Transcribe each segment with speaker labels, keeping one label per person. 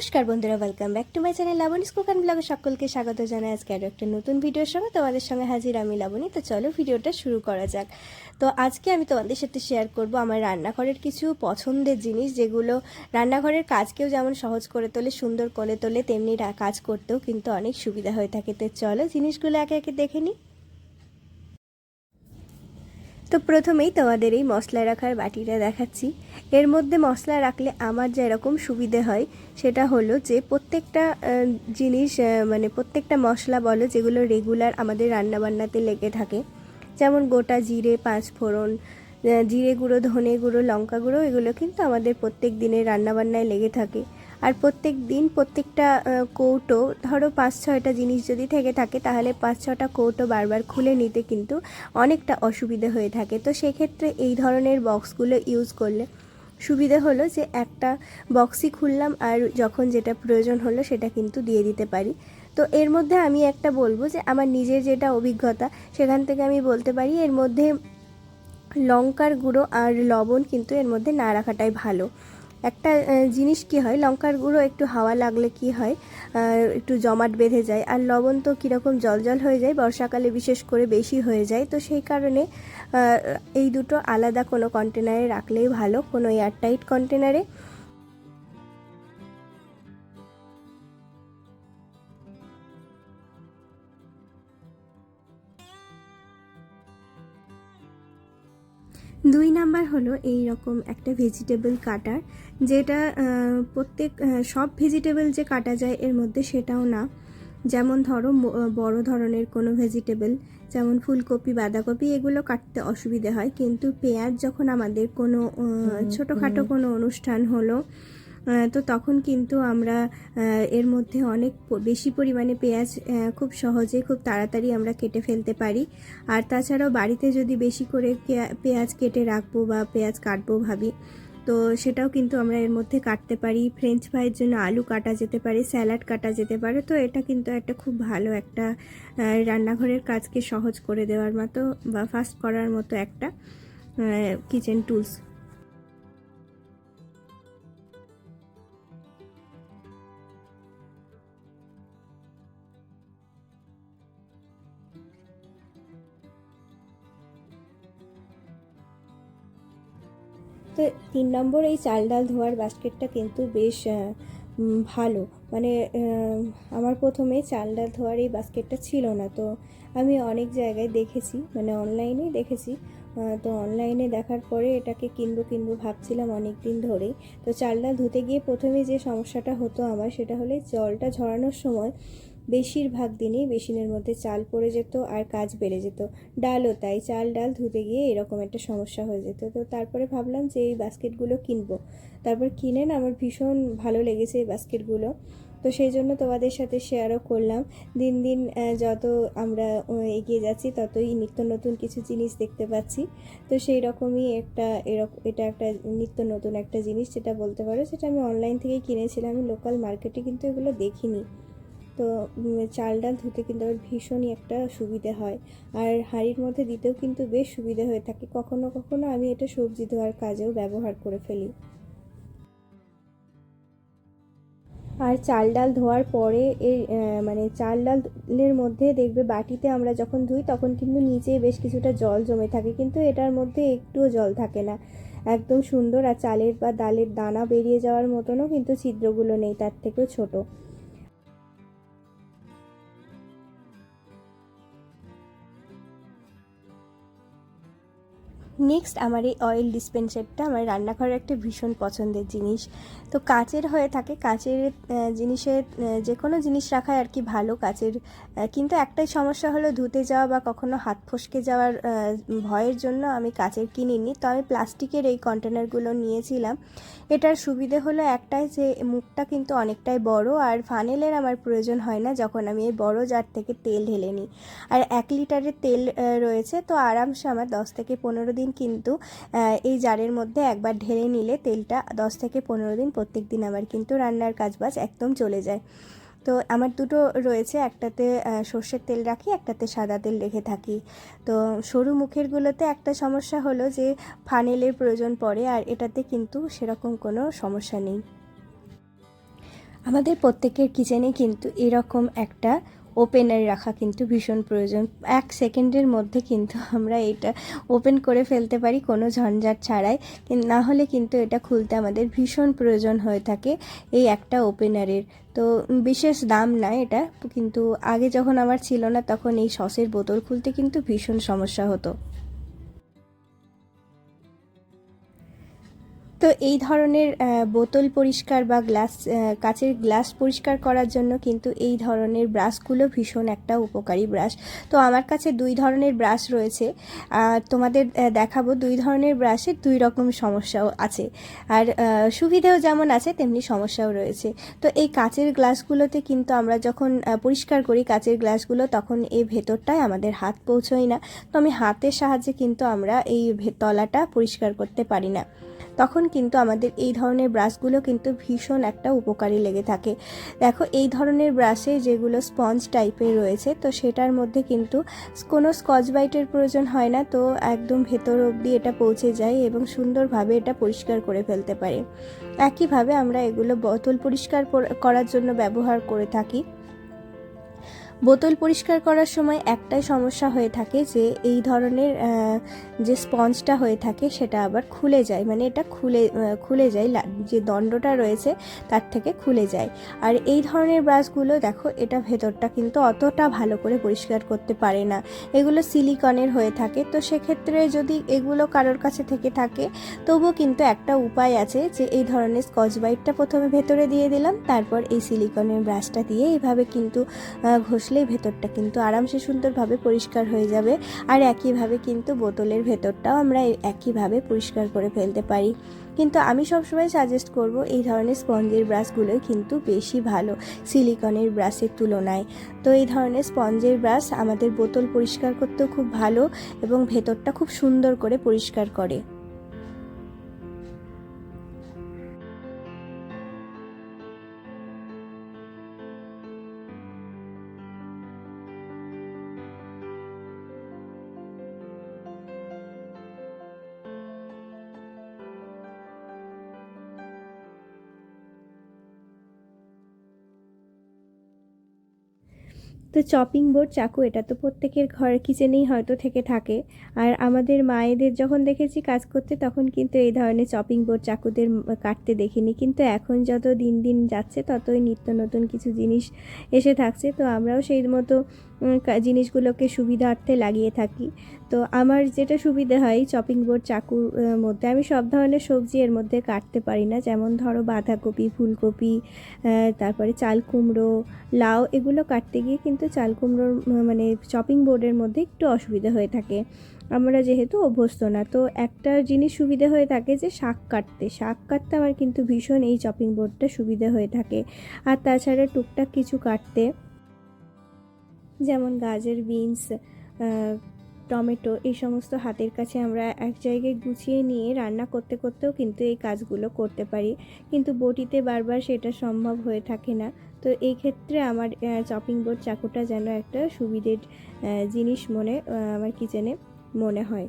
Speaker 1: নমস্কার বন্ধুরা welcome back to my channel Laboni কুকান ব্লগে সকলকে স্বাগত জানাই। আজকে আরও একটা নতুন ভিডিওর সঙ্গে তোমাদের সঙ্গে হাজির আমি লাবণী। তো চলো ভিডিওটা শুরু করা যাক। তো আজকে আমি তোমাদের সাথে শেয়ার করব আমার রান্নাঘরের কিছু পছন্দের জিনিস, যেগুলো রান্নাঘরের কাজকেও যেমন সহজ করে তোলে, সুন্দর করে তোলে, তেমনি কাজ করতেও কিন্তু অনেক সুবিধা হয়ে থাকে। তো চলো জিনিসগুলো একে একে দেখে নিই। তো প্রথমেই তোমাদের এই মশলা রাখার বাটিটা দেখাচ্ছি। এর মধ্যে মশলা রাখলে আমার যে এরকম সুবিধে হয়, সেটা হলো যে প্রত্যেকটা জিনিস মানে প্রত্যেকটা মশলা বলো, যেগুলো রেগুলার আমাদের রান্নাবান্নাতে লেগে থাকে, যেমন গোটা জিরে পাঁচ ফোড়ন জিরে গুঁড়ো, ধনে গুঁড়ো, লঙ্কা গুঁড়ো, এগুলো কিন্তু আমাদের প্রত্যেক দিনের রান্নাবান্নায় লেগে থাকে। আর প্রত্যেক দিন প্রত্যেকটা কৌটো, ধরো পাঁচ, ছয়টা জিনিস যদি থেকে থাকে, তাহলে পাঁচ ছটা কৌটো বারবার খুলে নিতে কিন্তু অনেকটা অসুবিধে হয়ে থাকে। তো সেক্ষেত্রে এই ধরনের বক্সগুলো ইউজ করলে সুবিধে হলো যে একটা বক্সই খুললাম আর যখন যেটা প্রয়োজন হলো সেটা কিন্তু দিয়ে দিতে পারি। তো এর মধ্যে আমি একটা বলব যে আমার নিজের যেটা অভিজ্ঞতা, সেখান থেকে আমি বলতে পারি এর মধ্যে লঙ্কার গুঁড়ো আর লবণ কিন্তু এর মধ্যে না রাখাটাই ভালো। একটা জিনিস কি হয়, লঙ্কার গুঁড়ো একটু হাওয়া লাগলে কি হয় একটু জমাট বেঁধে যায়, আর লবণ তো কীরকম জল জল হয়ে যায়, বর্ষাকালে বিশেষ করে বেশি হয়ে যায়, তো সেই কারণে এই দুটো আলাদা কোনো কন্টেনারে রাখলেই ভালো, কোনো এয়ারটাইট কন্টেনারে দুই নাম্বার হলো এই রকম একটা ভেজিটেবল কাটার যেটা প্রত্যেক সব ভেজিটেবল যে কাটা যায় এর মধ্যে সেটাও না। যেমন ধরো বড় ধরনের কোনো ভেজিটেবল যেমন ফুলকপি বাঁধাকপি এগুলো কাটতে অসুবিধে হয়। কিন্তু পেঁয়াজ যখন আমাদের কোনো ছোটোখাটো কোনো অনুষ্ঠান হলো তো তখন কিন্তু আমরা এর মধ্যে অনেক বেশি পরিমাণে পেঁয়াজ খুব সহজে, খুব তাড়াতাড়ি আমরা কেটে ফেলতে পারি। আর তাছাড়াও বাড়িতে যদি বেশি করে পেঁয়াজ কেটে রাখব বা পেঁয়াজ কাটবো ভাবি, তো সেটাও কিন্তু আমরা এর মধ্যে কাটতে পারি। ফ্রেঞ্চ ফ্রাইয়ের জন্য আলু কাটা যেতে পারে স্যালাড কাটা যেতে পারে। তো এটা কিন্তু একটা খুব ভালো একটা রান্নাঘরের কাজকে সহজ করে দেওয়ার মতো বা ফাস্ট করার মতো একটা কিচেন টুলস তো তিন নম্বর এই চাল ডাল ধোয়ার বাস্কেটটা কিন্তু বেশ ভালো। মানে আমার প্রথমে চাল ডাল ধোয়ার এই বাস্কেটটা ছিল না। তো আমি অনেক জায়গায় দেখেছি মানে অনলাইনেই দেখেছি। তো অনলাইনে দেখার পরে এটাকে কিনবো কিনবো ভাবছিলাম অনেক দিন ধরেই। তো চাল ডাল ধুতে গিয়ে প্রথমে যে সমস্যাটা হতো আমার, সেটা হলে জলটা ঝরানোর সময় বেশিরভাগ দিনই বেসিনের মধ্যে চাল পড়ে যেত আর কাজ বেড়ে যেত। ডালও তাই, চাল ডাল ধুতে গিয়ে এরকম একটা সমস্যা হয়ে যেত। তো তারপরে ভাবলাম যে এই বাস্কেটগুলো কিনবো। তারপর কিনে না আমার ভীষণ ভালো লেগেছে এই বাস্কেটগুলো। তো সেই জন্য তোমাদের সাথে শেয়ারও করলাম। দিন দিন যত আমরা এগিয়ে যাচ্ছি, ততই নিত্য নতুন কিছু জিনিস দেখতে পাচ্ছি। তো সেই রকমই একটা এরকম এটা একটা নিত্য নতুন একটা জিনিস, যেটা বলতে পারো সেটা আমি অনলাইন থেকে কিনেছিলাম। আমি লোকাল মার্কেটে কিন্তু এগুলো দেখিনি। তো চাল ডাল ধুতে কিন্তু আমার ভীষণই একটা সুবিধে হয়। আর হাঁড়ির মধ্যে দিতেও কিন্তু বেশ সুবিধে হয়ে থাকে। কখনো কখনো আমি এটা সবজি ধোয়ার কাজেও ব্যবহার করে ফেলি। আর চাল ডাল ধোয়ার পরে এই মানে চাল ডালের মধ্যে দেখবে বাটিতে আমরা যখন ধুই তখন কিন্তু নিচে বেশ কিছুটা জল জমে থাকে। কিন্তু এটার মধ্যে একটুও জল থাকে না। একদম সুন্দর আর চালের বা ডালের দানা বেরিয়ে যাওয়ার মতনও কিন্তু ছিদ্রগুলো নেই, তার থেকেও ছোট। নেক্সট আমার এই অয়েল ডিসপেন্সারটা আমার রান্নাঘরের একটা ভীষণ পছন্দের জিনিস। তো কাচের হয়ে থাকে কাচের আহ, জিনিসের যে কোনো জিনিস রাখাই আর কি ভালো কাচের। কিন্তু একটাই সমস্যা হলো ধুতে যাওয়া বা কখনো হাত ফসকে যাওয়ার ভয়ের জন্য আমি কাচের কিনিনি। তো আমি প্লাস্টিকের এই কন্টেনারগুলো নিয়েছিলাম। এটার সুবিধে হলো একটাই যে মুখটা কিন্তু অনেকটাই বড় আর ফানেলের আমার প্রয়োজন হয় না যখন আমি এই বড় জার থেকে তেল ঢেলে নিই। আর এক লিটারের তেল রয়েছে তো আরামসে আমার দশ থেকে পনেরো দিন কিন্তু এই জারের মধ্যে একবার ঢেলে নিলে তেলটা দশ থেকে পনেরো দিন প্রত্যেক দিন আবার কিন্তু রান্নার কাজবাজ একদম চলে যায়। তো আমার দুটো রয়েছে, একটাতে সর্ষের তেল রাখি, একটাতে সাদা তেল রেখে থাকি। তো সরু মুখেরগুলোতে একটা সমস্যা হলো যে, ফানেলের প্রয়োজন পড়ে আর এটাতে কিন্তু সেরকম কোনো সমস্যা নেই। আমাদের প্রত্যেকের কিচেনে কিন্তু এরকম একটা ওপেনার রাখা কিন্তু ভীষণ প্রয়োজন। এক সেকেন্ডের মধ্যে কিন্তু আমরা এটা ওপেন করে ফেলতে পারি কোনো ঝঞ্ঝাট ছাড়াই। না হলে কিন্তু এটা খুলতে আমাদের ভীষণ প্রয়োজন হয়ে থাকে এই একটা ওপেনারের তো বিশেষ দাম না এটা, কিন্তু আগে যখন আমার ছিল না তখন এই সসের বোতল খুলতে কিন্তু ভীষণ সমস্যা হতো। তো এই ধরনের বোতল পরিষ্কার বা গ্লাস কাচের গ্লাস পরিষ্কার করার জন্য কিন্তু এই ধরনের ব্রাশগুলো ভীষণ একটা উপকারী ব্রাশ। তো আমার কাছে দুই ধরনের ব্রাশ রয়েছে। আর তোমাদের দেখাবো দুই ধরনের ব্রাশের দুই রকম সমস্যাও আছে। আর সুবিধেও যেমন আছে, তেমনি সমস্যাও রয়েছে। তো এই কাচের গ্লাসগুলোতে কিন্তু আমরা যখন পরিষ্কার করি কাচের গ্লাসগুলো, তখন এই ভেতরটায় আমাদের হাত পৌঁছয় না। তো আমি হাতের সাহায্যে কিন্তু আমরা এই তলাটা পরিষ্কার করতে পারি না। তখন কিন্তু আমাদের এই ধরনের ব্রাশগুলো কিন্তু ভীষণ একটা উপকারী লেগে থাকে। দেখো, এই ধরনের ব্রাশে যেগুলো স্পঞ্জ টাইপের রয়েছে, তো সেটার মধ্যে কিন্তু কোনো স্কচ বাইটের প্রয়োজন হয় না, তো একদম ভেতর অবধি এটা পৌঁছে যায় এবং সুন্দরভাবে এটা পরিষ্কার করে ফেলতে পারে। একইভাবে আমরা এগুলো বোতল পরিষ্কার করার জন্য ব্যবহার করে থাকি। বোতল পরিষ্কার করার সময় একটাই সমস্যা হয়ে থাকে যে এই ধরনের যে স্পঞ্জটা হয়ে থাকে সেটা আবার খুলে যায়। মানে এটা খুলে খুলে যায় যে দণ্ডটা রয়েছে তার থেকে খুলে যায়। আর এই ধরনের ব্রাশগুলো দেখো এটা ভেতরটা কিন্তু অতটা ভালো করে পরিষ্কার করতে পারে না। এগুলো সিলিকনের হয়ে থাকে। তো সেক্ষেত্রে যদি এগুলো কারোর কাছে থেকে থাকে তবুও কিন্তু একটা উপায় আছে যে এই ধরনের স্কচ বাইটটা প্রথমে ভেতরে দিয়ে দিলাম তারপর এই সিলিকনের ব্রাশটা দিয়ে এইভাবে কিন্তু আহ, ঘষলেই ভেতরটা কিন্তু আরামসে সুন্দরভাবে পরিষ্কার হয়ে যাবে আর একইভাবে কিন্তু বোতলের ভেতরটাও আমরা একইভাবে পরিষ্কার করে ফেলতে পারি। কিন্তু আমি সবসময় সাজেস্ট করব এই ধরনের স্পঞ্জের ব্রাশগুলোই কিন্তু বেশি ভালো সিলিকনের ব্রাশের তুলনায়। তো এই ধরনের স্পঞ্জের ব্রাশ আমাদের বোতল পরিষ্কার করতেও খুব ভালো এবং ভেতরটা খুব সুন্দর করে পরিষ্কার করে। তো চপিং বোর্ড চাকু, এটা তো প্রত্যেকের ঘর কিচেনেই হয়তো থেকে থাকে। আর আমাদের মায়েদের যখন দেখেছি কাজ করতে, তখন কিন্তু এই ধরনের চপিং বোর্ড চাকুদের কাটতে দেখিনি। কিন্তু এখন যত দিন দিন যাচ্ছে, ততই নিত্য নতুন কিছু জিনিস এসে থাকছে। তো আমরাও সেই মতো জিনিসগুলোকে সুবিধার্থে লাগিয়ে থাকি। তো আমার যেটা সুবিধে হয় চপিং বোর্ড চাকুর মধ্যে, আমি সব ধরনের সবজি এর মধ্যে কাটতে পারি না। যেমন ধরো বাঁধাকপি, ফুলকপি তারপরে চাল কুমড়ো, লাউ, এগুলো কাটতে গিয়ে কিন্তু চাল কুমড়োর মানে চপিং বোর্ডের মধ্যে একটু অসুবিধা হয়ে থাকে। আমরা যেহেতু অভ্যস্ত না, তো একটা জিনিস সুবিধে হয়ে থাকে যে শাক কাটতে। শাক কাটতে আমার কিন্তু ভীষণ এই চপিং বোর্ডটা সুবিধে হয়ে থাকে। আর তাছাড়া টুকটাক কিছু কাটতে যেমন গাজর, বিনস টমেটো এই সমস্ত হাতের কাছে আমরা এক জায়গায় গুছিয়ে নিয়ে রান্না করতে করতেও কিন্তু এই কাজগুলো করতে পারি। কিন্তু বটিতে বারবার সেটা সম্ভব হয়ে থাকে না। তো এই ক্ষেত্রে আমার চপিং বোর্ড চাকুটা যেন একটা সুবিধের জিনিস মনে আমার কিচেনে মনে হয়।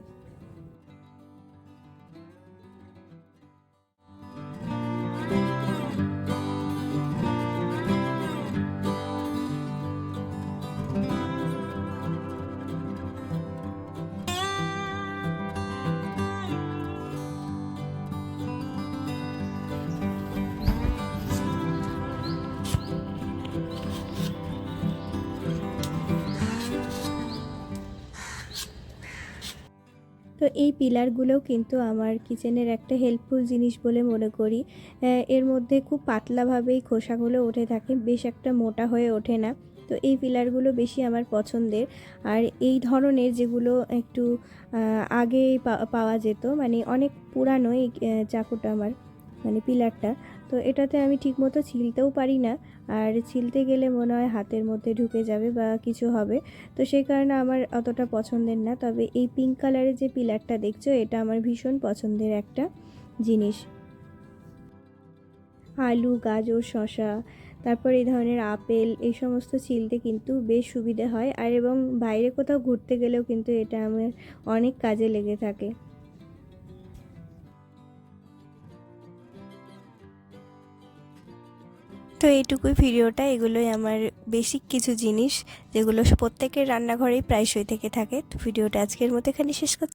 Speaker 1: তো এই পিলারগুলোও কিন্তু আমার কিচেনের একটা হেল্পফুল জিনিস বলে মনে করি। এর মধ্যে খুব পাতলাভাবেই খোসাগুলো উঠে থাকে, বেশ একটা মোটা হয়ে ওঠে না। তো এই পিলারগুলো বেশি আমার পছন্দের। আর এই ধরনের যেগুলো একটু আগে পাওয়া যেত মানে অনেক পুরানো এই চাকুটা আমার মানে পিলারটা তো এটাতে আমি ঠিকমতো ছিলতেও পারি না। আর ছিলতে গেলে মনে হয় হাতের মধ্যে ঢুকে যাবে বা কিছু হবে। তো সেই কারণে আমার অতটা পছন্দের না। তবে এই পিঙ্ক কালারের যে পিলারটা দেখছ, এটা আমার ভীষণ পছন্দের একটা জিনিস। আলু, গাজর, শসা, তারপর এই ধরনের আপেল, এই সমস্ত ছিলতে কিন্তু বেশ সুবিধে হয়। আর এবং বাইরে কোথাও ঘুরতে গেলেও কিন্তু এটা আমার অনেক কাজে লেগে থাকে। তো এইটুকুই ভিডিওটা, এগুলোই আমার বেসিক কিছু জিনিস, যেগুলো প্রত্যেকের রান্নাঘরেই প্রায়শই থেকে থাকে। তো ভিডিওটা আজকের মতো এখানে শেষ করছি।